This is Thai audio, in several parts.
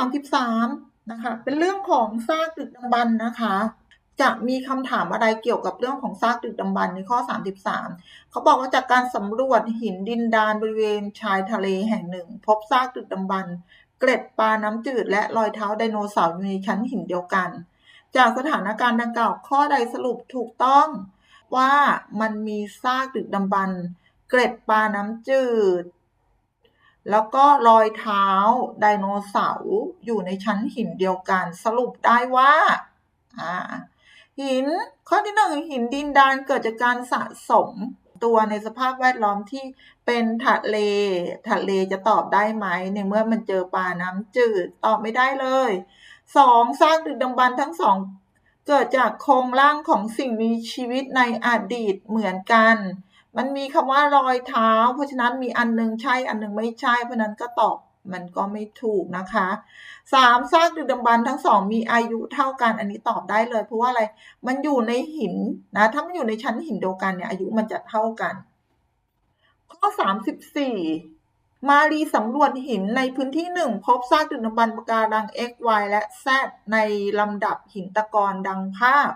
33นะคะ เป็นเรื่องของซากดึกดำบรรพ์นะคะ จะมีคำถามอะไรเกี่ยวกับเรื่องของซากดึกดำบรรพ์ในข้อ 33 เขาบอกว่าจากการสำรวจหินดินดานบริเวณชายทะเลแห่งหนึ่ง พบซากดึกดำบรรพ์เกล็ดปลาน้ำจืดและรอยเท้าไดโนเสาร์อยู่ในชั้นหินเดียวกัน จากสถานการณ์ดังกล่าวข้อใดสรุปถูกต้องว่ามันมีซากดึกดำบรรพ์เกล็ดปลาน้ำจืด แล้วก็รอยเท้าไดโนเสาร์อยู่ในชั้นหินเดียวกัน สรุปได้ว่าหินข้อที่หนึ่งหินดินดานเกิดจากการสะสมตัวในสภาพแวดล้อมที่เป็นทะเล ทะเลจะตอบได้ไหม ในเมื่อมันเจอปลาน้ำจืดตอบไม่ได้เลยสองซากดึกดำบรรทั้งสองเกิดจากโครงร่างของสิ่งมีชีวิตในอดีตเหมือนกัน มันมีคำว่ารอยเท้า เพราะฉะนั้นมีอันหนึงใช่อันหนึงไม่ใช่ เพราะนั้นก็ตอบมันก็ไม่ถูกนะคะสามซากดึกดำบรรพ์ทั้งสองมีอายุเท่ากันอันนี้ตอบได้เลย เพราะว่าอะไรมันอยู่ในหินนะถ้ามันอยู่ในชั้นหินเดียวกันเนี่ยอายุมันจะเท่ากัน ข้อสามสิบสี่มารีสำรวจหินในพื้นที่หนึ่งพบซากดึกดำบรรพ์ปะการัง x y และ z ในลำดับหินตะกอนดังภาพ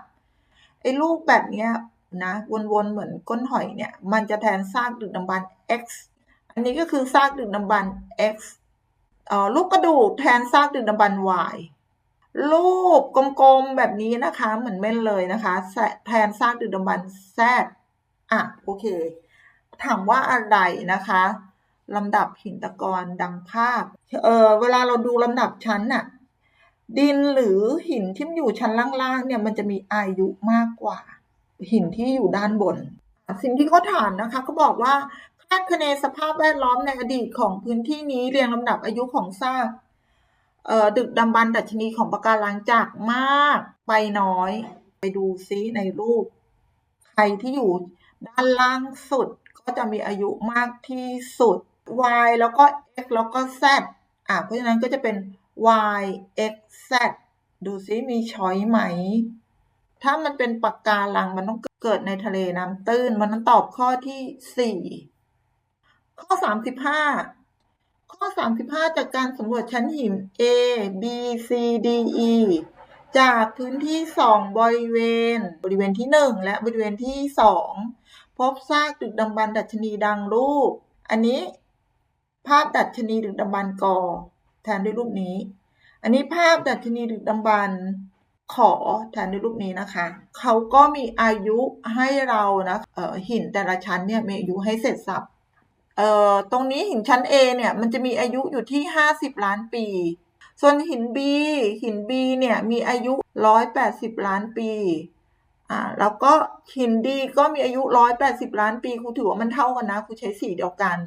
ไอ้รูปแบบเนี้ย นะวนๆเหมือนก้นหอยเนี่ย มันจะแทนซากดึกดำบรรพ์ x อันนี้ก็คือซากดึกดำบรรพ์ x ออลูกกระดูกแทนซากดึกดำบรรพ์ y รูปกลมๆแบบนี้นะคะ เหมือนเม่นเลยนะคะ แทนซากดึกดำบรรพ์ z อะโอเค ถามว่าอะไรนะคะลำดับหินตะกอนดังภาพ เออเวลาเราดูลำดับชั้นน่ะ ดินหรือหินที่มันอยู่ชั้นล่างๆเนี่ยมันจะมีอายุมากกว่า หินที่อยู่ด้านบน สิ่งที่เขาถามนะคะเขาบอกว่าคาดคะเนสภาพแวดล้อมในอดีตของพื้นที่นี้เรียงลำดับอายุของซากเอ่อดึกดำบรรพ์ดัชนีของปะการังจากมากไปน้อย ไปดูซิในรูป ใครที่อยู่ด้านล่างสุดก็จะมีอายุมากที่สุด y แล้วก็ x แล้วก็ z อะเพราะฉะนั้นก็จะเป็น y x z ดูซิมีช้อยไหม ถ้ามันเป็นปากการังมันต้องเกิดในทะเลน้ำตื้น มันต้องตอบข้อที่4ข้อ35ข้อ 35 จากการสำรวจชั้นหิน A B C D E จากพื้นที่ 2 บริเวณ บริเวณที่ 1 และบริเวณที่ 2 พบซากดึกดำบรรดัชนีดังรูป อันนี้ ภาพดัชนีดึกดำบรรกอ แทนด้วยรูปนี้ อันนี้ภาพดัชนีดึกดำบรร ขอแทนด้วยรูปนี้นะคะ เขาก็มีอายุให้เรานะเอ่อหินแต่ละชั้นเนี่ยมีอายุให้เสร็จสับเอ่อตรงนี้หินชั้น A เนี่ยมันจะมีอายุอยู่ที่ 50 ล้านปี ส่วนหิน B หิน B เนี่ยมีอายุ 180 ล้านปีอ่าแล้วก็หิน D ก็มีอายุ 180 ล้านปีครูถือว่ามันเท่ากันนะครูใช้สีเดียวกัน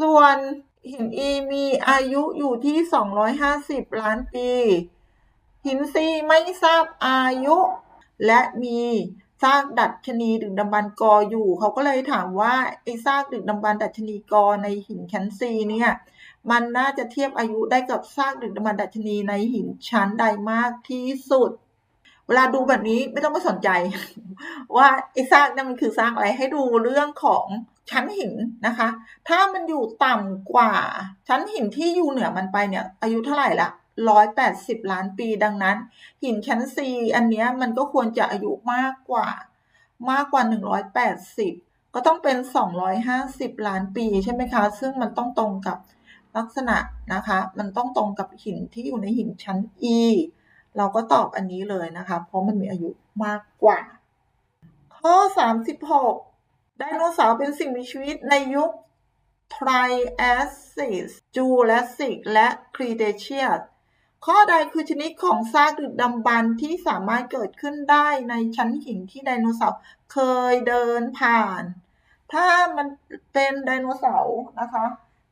ส่วนหิน E มีอายุอยู่ที่ 250 ล้านปี หิน C ไม่ทราบอายุ และมีซากดัชนีดึกดำบรรกออยู่ เขาก็เลยถามว่าไอ้ซากดึกดำบรรดัชนีกอในหินชั้น C เนี่ยมันน่าจะเทียบอายุได้กับซากดึกดำบรรดัชนีในหินชั้นใดมากที่สุด เวลาดูแบบนี้ไม่ต้องไปสนใจ ว่าไอ้ซากนั่นมันคือซากอะไรให้ดูเรื่องของชั้นหินนะคะ ถ้ามันอยู่ต่ำกว่า ชั้นหินที่อยู่เหนือมันไปเนี่ย อายุเท่าไหร่ละ ร้อยแปดสิบล้านปี ดังนั้น หินชั้น C อันนี้มันก็ควรจะอายุมากกว่า มากกว่าหนึ่งร้อยแปดสิบก็ต้องเป็นสองร้อยห้าสิบล้านปีใช่ไหมคะ ซึ่งมันต้องตรงกับลักษณะนะคะ มันต้องตรงกับหินที่อยู่ในหินชั้น E เราก็ตอบอันนี้เลยนะคะ เพราะมันมีอายุมากกว่า ข้อ 36 ไดโนเสาร์เป็นสิ่งมีชีวิตในยุค Triassic Jurassic และ Cretaceous ข้อใดคือชนิดของซากดึกดำบรรพ์ที่สามารถเกิดขึ้นได้ในชั้นหินที่ไดโนเสาร์เคยเดินผ่าน ถ้ามันเป็นไดโนเสาร์นะคะ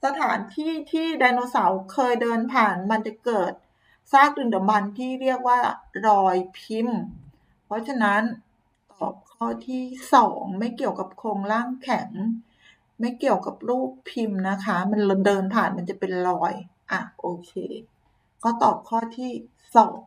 สถานที่ที่ไดโนเสาร์เคยเดินผ่านมันจะเกิดซากดึกดำบรรพ์ที่เรียกว่ารอยพิมพ์ เพราะฉะนั้นตอบข้อที่สองไม่เกี่ยวกับโครงร่างแข็ง ไม่เกี่ยวกับรูปพิมพ์นะคะ มันเดินผ่านมันจะเป็นรอย อะโอเค ก็ตอบข้อที่สอง